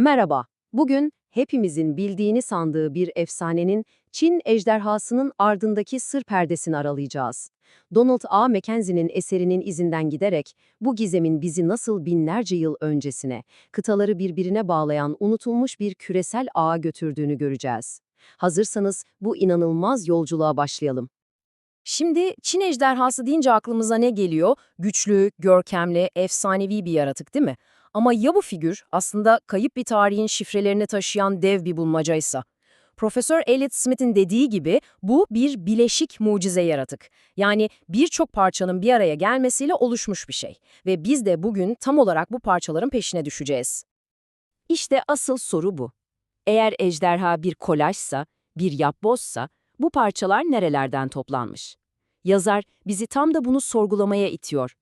Merhaba. Bugün hepimizin bildiğini sandığı bir efsanenin Çin ejderhasının ardındaki sır perdesini aralayacağız. Donald A. Mackenzie'nin eserinin izinden giderek bu gizemin bizi nasıl binlerce yıl öncesine, kıtaları birbirine bağlayan unutulmuş bir küresel ağa götürdüğünü göreceğiz. Hazırsanız bu inanılmaz yolculuğa başlayalım. Şimdi Çin ejderhası deyince aklımıza ne geliyor? Güçlü, görkemli, efsanevi bir yaratık değil mi? Ama ya bu figür aslında kayıp bir tarihin şifrelerini taşıyan dev bir bulmacaysa? Profesör Elliot Smith'in dediği gibi bu bir bileşik mucize yaratık. Yani birçok parçanın bir araya gelmesiyle oluşmuş bir şey. Ve biz de bugün tam olarak bu parçaların peşine düşeceğiz. İşte asıl soru bu. Eğer ejderha bir kolajsa, bir yapbozsa, bu parçalar nerelerden toplanmış? Yazar bizi tam da bunu sorgulamaya itiyor.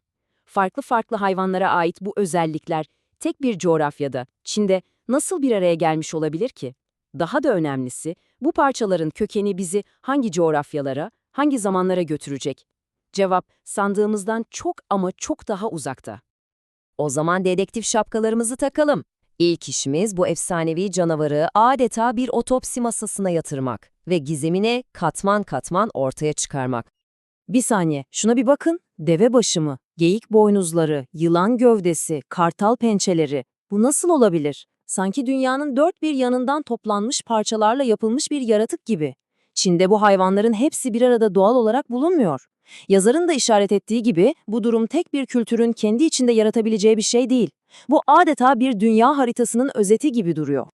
Farklı farklı hayvanlara ait bu özellikler tek bir coğrafyada, Çin'de nasıl bir araya gelmiş olabilir ki? Daha da önemlisi, bu parçaların kökeni bizi hangi coğrafyalara, hangi zamanlara götürecek? Cevap, sandığımızdan çok ama çok daha uzakta. O zaman dedektif şapkalarımızı takalım. İlk işimiz bu efsanevi canavarı adeta bir otopsi masasına yatırmak ve gizemine katman katman ortaya çıkarmak. Bir saniye, şuna bir bakın. Deve başı mı? Geyik boynuzları, yılan gövdesi, kartal pençeleri. Bu nasıl olabilir? Sanki dünyanın dört bir yanından toplanmış parçalarla yapılmış bir yaratık gibi. Çin'de bu hayvanların hepsi bir arada doğal olarak bulunmuyor. Yazarın da işaret ettiği gibi bu durum tek bir kültürün kendi içinde yaratabileceği bir şey değil. Bu adeta bir dünya haritasının özeti gibi duruyor.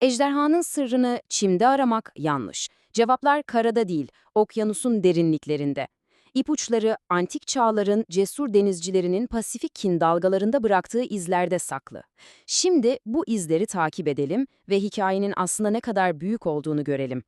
Ejderhanın sırrını çimde aramak yanlış. Cevaplar karada değil, okyanusun derinliklerinde. İpuçları antik çağların cesur denizcilerinin Pasifik'in dalgalarında bıraktığı izlerde saklı. Şimdi bu izleri takip edelim ve hikayenin aslında ne kadar büyük olduğunu görelim.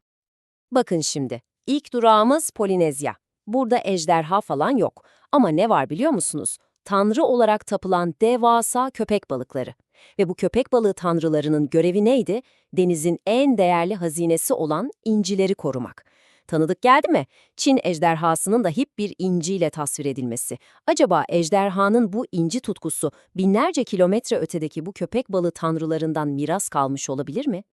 Bakın şimdi, ilk durağımız Polinezya. Burada ejderha falan yok. Ama ne var biliyor musunuz? Tanrı olarak tapılan devasa köpek balıkları. Ve bu köpek balığı tanrılarının görevi neydi? Denizin en değerli hazinesi olan incileri korumak. Tanıdık geldi mi? Çin ejderhasının da hip bir inciyle tasvir edilmesi. Acaba ejderhanın bu inci tutkusu binlerce kilometre ötedeki bu köpek balığı tanrılarından miras kalmış olabilir mi?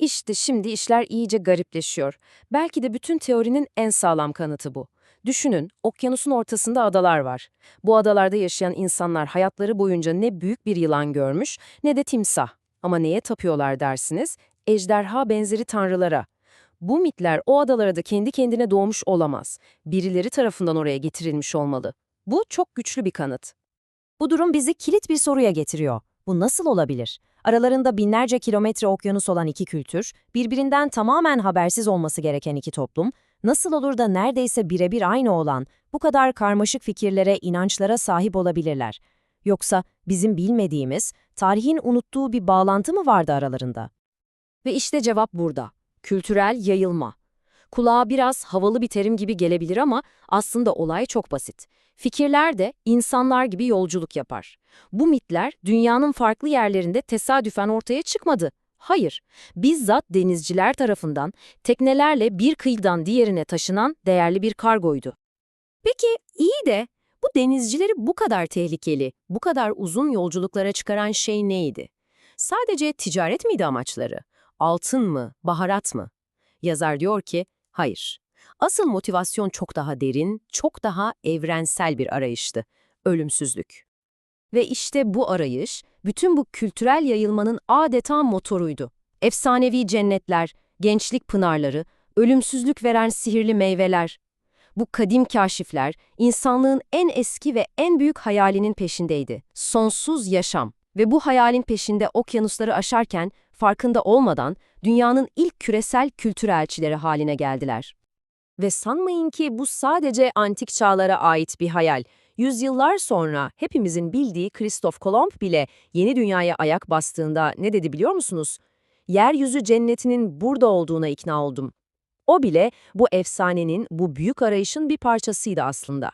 İşte şimdi işler iyice garipleşiyor. Belki de bütün teorinin en sağlam kanıtı bu. Düşünün, okyanusun ortasında adalar var. Bu adalarda yaşayan insanlar hayatları boyunca ne büyük bir yılan görmüş ne de timsah. Ama neye tapıyorlar dersiniz? Ejderha benzeri tanrılara. Bu mitler o adalara da kendi kendine doğmuş olamaz. Birileri tarafından oraya getirilmiş olmalı. Bu çok güçlü bir kanıt. Bu durum bizi kilit bir soruya getiriyor. Bu nasıl olabilir? Aralarında binlerce kilometre okyanus olan iki kültür, birbirinden tamamen habersiz olması gereken iki toplum, nasıl olur da neredeyse birebir aynı olan bu kadar karmaşık fikirlere, inançlara sahip olabilirler? Yoksa bizim bilmediğimiz, tarihin unuttuğu bir bağlantı mı vardı aralarında? Ve işte cevap burada. Kültürel yayılma. Kulağa biraz havalı bir terim gibi gelebilir ama aslında olay çok basit. Fikirler de insanlar gibi yolculuk yapar. Bu mitler dünyanın farklı yerlerinde tesadüfen ortaya çıkmadı. Hayır, bizzat denizciler tarafından teknelerle bir kıyıdan diğerine taşınan değerli bir kargoydu. Peki iyi de bu denizcileri bu kadar tehlikeli, bu kadar uzun yolculuklara çıkaran şey neydi? Sadece ticaret miydi amaçları? Altın mı, baharat mı? Yazar diyor ki, hayır. Asıl motivasyon çok daha derin, çok daha evrensel bir arayıştı. Ölümsüzlük. Ve işte bu arayış, bütün bu kültürel yayılmanın adeta motoruydu. Efsanevi cennetler, gençlik pınarları, ölümsüzlük veren sihirli meyveler. Bu kadim kaşifler, insanlığın en eski ve en büyük hayalinin peşindeydi. Sonsuz yaşam. Ve bu hayalin peşinde okyanusları aşarken, farkında olmadan, dünyanın ilk küresel kültür elçileri haline geldiler. Ve sanmayın ki bu sadece antik çağlara ait bir hayal. Yüzyıllar sonra hepimizin bildiği Kristof Kolomb bile yeni dünyaya ayak bastığında ne dedi biliyor musunuz? Yeryüzü cennetinin burada olduğuna ikna oldum. O bile bu efsanenin, bu büyük arayışın bir parçasıydı aslında.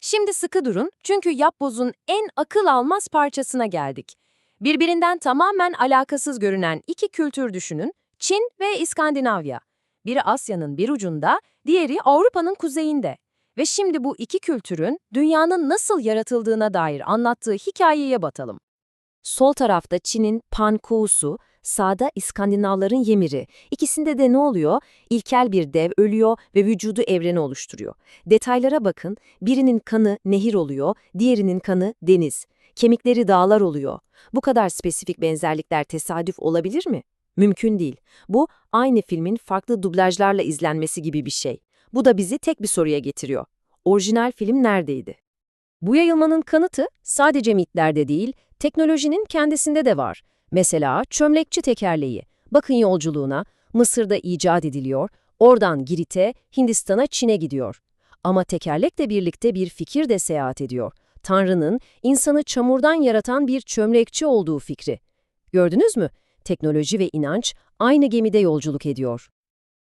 Şimdi sıkı durun çünkü yapbozun en akıl almaz parçasına geldik. Birbirinden tamamen alakasız görünen iki kültür düşünün, Çin ve İskandinavya. Biri Asya'nın bir ucunda, diğeri Avrupa'nın kuzeyinde. Ve şimdi bu iki kültürün dünyanın nasıl yaratıldığına dair anlattığı hikayeye batalım. Sol tarafta Çin'in Pankuusu, sağda İskandinavların Yemiri. İkisinde de ne oluyor? İlkel bir dev ölüyor ve vücudu evreni oluşturuyor. Detaylara bakın, birinin kanı nehir oluyor, diğerinin kanı deniz. Kemikleri dağlar oluyor. Bu kadar spesifik benzerlikler tesadüf olabilir mi? Mümkün değil. Bu, aynı filmin farklı dublajlarla izlenmesi gibi bir şey. Bu da bizi tek bir soruya getiriyor. Orijinal film neredeydi? Bu yayılmanın kanıtı sadece mitlerde değil, teknolojinin kendisinde de var. Mesela çömlekçi tekerleği. Bakın yolculuğuna, Mısır'da icat ediliyor, oradan Girit'e, Hindistan'a, Çin'e gidiyor. Ama tekerlekle birlikte bir fikir de seyahat ediyor. Tanrı'nın insanı çamurdan yaratan bir çömlekçi olduğu fikri. Gördünüz mü? Teknoloji ve inanç aynı gemide yolculuk ediyor.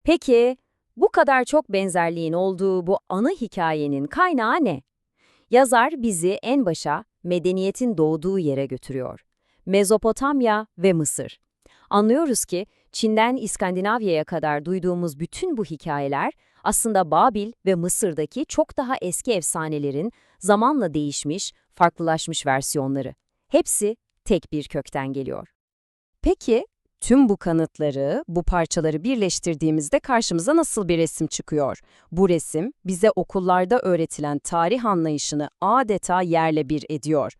Peki, bu kadar çok benzerliğin olduğu bu ana hikayenin kaynağı ne? Yazar bizi en başa medeniyetin doğduğu yere götürüyor. Mezopotamya ve Mısır. Anlıyoruz ki Çin'den İskandinavya'ya kadar duyduğumuz bütün bu hikayeler aslında Babil ve Mısır'daki çok daha eski efsanelerin zamanla değişmiş, farklılaşmış versiyonları. Hepsi tek bir kökten geliyor. Peki, tüm bu kanıtları, bu parçaları birleştirdiğimizde karşımıza nasıl bir resim çıkıyor? Bu resim bize okullarda öğretilen tarih anlayışını adeta yerle bir ediyor.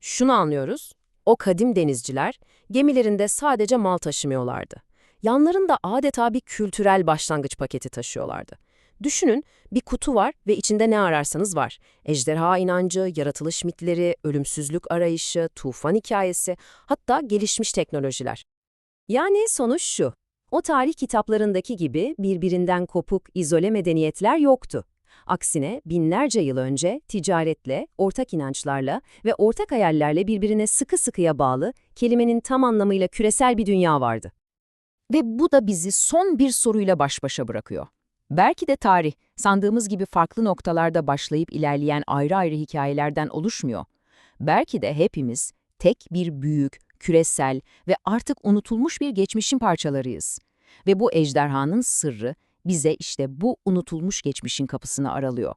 Şunu anlıyoruz, o kadim denizciler gemilerinde sadece mal taşımıyorlardı. Yanlarında adeta bir kültürel başlangıç paketi taşıyorlardı. Düşünün, bir kutu var ve içinde ne ararsanız var. Ejderha inancı, yaratılış mitleri, ölümsüzlük arayışı, tufan hikayesi, hatta gelişmiş teknolojiler. Yani sonuç şu, o tarih kitaplarındaki gibi birbirinden kopuk, izole medeniyetler yoktu. Aksine binlerce yıl önce ticaretle, ortak inançlarla ve ortak hayallerle birbirine sıkı sıkıya bağlı, kelimenin tam anlamıyla küresel bir dünya vardı. Ve bu da bizi son bir soruyla baş başa bırakıyor. Belki de tarih, sandığımız gibi farklı noktalarda başlayıp ilerleyen ayrı ayrı hikayelerden oluşmuyor. Belki de hepimiz tek bir büyük, küresel ve artık unutulmuş bir geçmişin parçalarıyız. Ve bu ejderhanın sırrı bize işte bu unutulmuş geçmişin kapısını aralıyor.